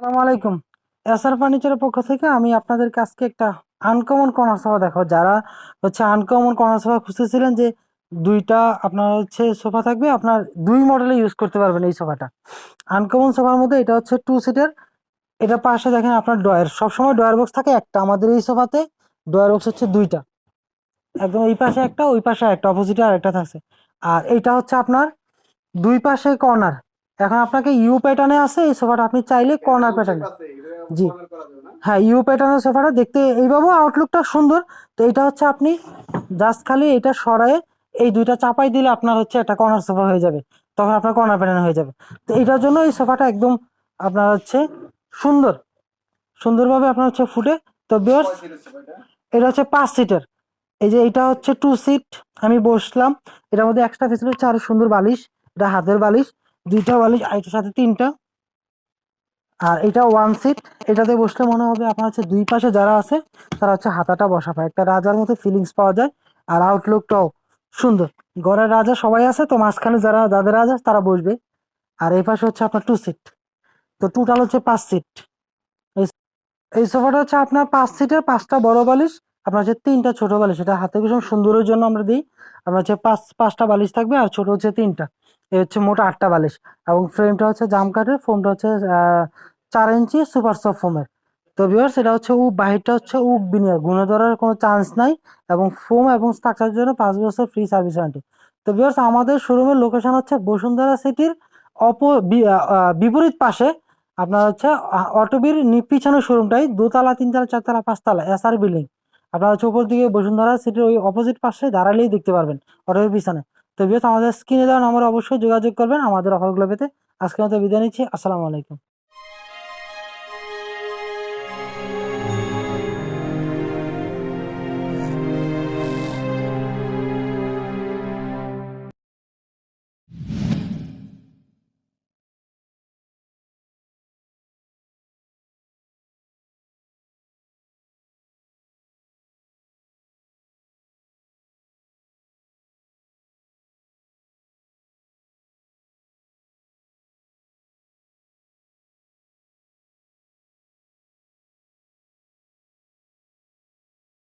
আসসালামু আলাইকুম। এসআর ফার্নিচারের পক্ষ থেকে আমি আপনাদেরকে আজকে একটা আনকমন কর্নার সোফা দেখাবো। যারা হচ্ছে আনকমন কর্নার সোফা খুঁজতেছিলেন যে দুইটা আপনার হচ্ছে সোফা থাকবে, আপনার দুই মডেলে ইউজ করতে পারবেন এই সোফাটা। আনকমন সোফার মধ্যে এটা হচ্ছে টু সিটের এটা পাশে দেখেন আপনার ডয়ার সবসময় ডয়ার বক্স থাকে একটা, আমাদের এই সোফাতে ডয়ার বক্স হচ্ছে দুইটা। একদম এই পাশে একটা, ওই পাশে একটা অপোজিটে আর একটা থাকছে আর এটা হচ্ছে আপনার দুই পাশে কর্নার এখন আপনাকে ইউ প্যাটার্নে আছে এই সোফাটা আপনি চাইলে কর্নার প্যাটার্নে জি। হ্যাঁ ইউ প্যাটার্নের সোফাটা দেখতে এইভাবে আউটলুকটা সুন্দর। তো এটা হচ্ছে আপনি জাস্ট খালি এটা সরায়ে এই দুইটা চাপাই দিলে আপনার হচ্ছে একটা কর্নার সোফা হয়ে যাবে। তখন আপনার কর্নার প্যাটার্ন হয়ে যাবে। তো এটার জন্য এই সোফাটা একদম আপনার হচ্ছে সুন্দর। সুন্দরভাবে আপনার হচ্ছে ফুটে। তো বিয়ার্স এটা? হচ্ছে পাঁচ সিটের এই যে এটা হচ্ছে টু সিট আমি বসলাম। এটার মধ্যে এক্সট্রা ফেসিলিটি হচ্ছে আরও সুন্দর বালিশ এটা হাতের বালিশ। দুইটা বালিশ, আর এটার সাথে তিনটা। আর এটা ওয়ান সিট এটাতে বসলে মনে হবে আপনার হচ্ছে দুই পাশে যারা আছে, তারা হচ্ছে হাতাটা বসা পায়। একটা রাজার মতো ফিলিংস পাওয়া যায়, আর আউটলুকটাও সুন্দর। ঘরের রাজা সবাই আছে, তো মাঝখানে যারা, যাদের রাজা, তারা বসবে। আর এই পাশে হচ্ছে আপনার টু সিট তো টোটাল হচ্ছে পাঁচ সিট এই সোফাটা হচ্ছে আপনার পাঁচ সিটের পাঁচটা বড় বালিশ, আপনার হচ্ছে তিনটা ছোট বালিশ। এটা হাতে ভীষণ সুন্দরের জন্য আমরা দিই। আপনার হচ্ছে পাঁচ, পাঁচটা বালিশ থাকবে, আর ছোট হচ্ছে তিনটা। এই হচ্ছে মোট আটটা বালিশ। এবং ফ্রেমটা হচ্ছে জাম কাঠের ফোমটা হচ্ছে চার ইঞ্চি সুপার সফট ফোমের তো ভিউয়ার্স এটা হচ্ছে উক বাহিরটা হচ্ছে উক বিনিয়ার গুণে ধরার কোনো চান্স নাই এবং ফোম এবং স্ট্রাকচারের জন্য পাঁচ বছর ফ্রি সার্ভিস ওয়ারেন্টি তো ভিউয়ার্স আমাদের শোরুমের লোকেশন হচ্ছে বসুন্ধরা সিটির অপ বিপরীত পাশে। আপনার হচ্ছে অটোবির পিছনের শোরুমটাই দোতলা, তিনতলা, চারতলা, পাঁচতলা এসআর বিল্ডিং আপনার হচ্ছে উপর দিকে বসুন্ধরা সিটির ওই অপোজিট পাশে দাঁড়ালেই দেখতে পারবেন অটোবির পিছনে। তো বিয়স আমাদের স্ক্রিনে দেওয়া নাম্বার অবশ্যই যোগাযোগ করবেন, আমাদের অফারগুলো পেতে। আজকের মতো বিদায় নিচ্ছি, আসসালামু আলাইকুম।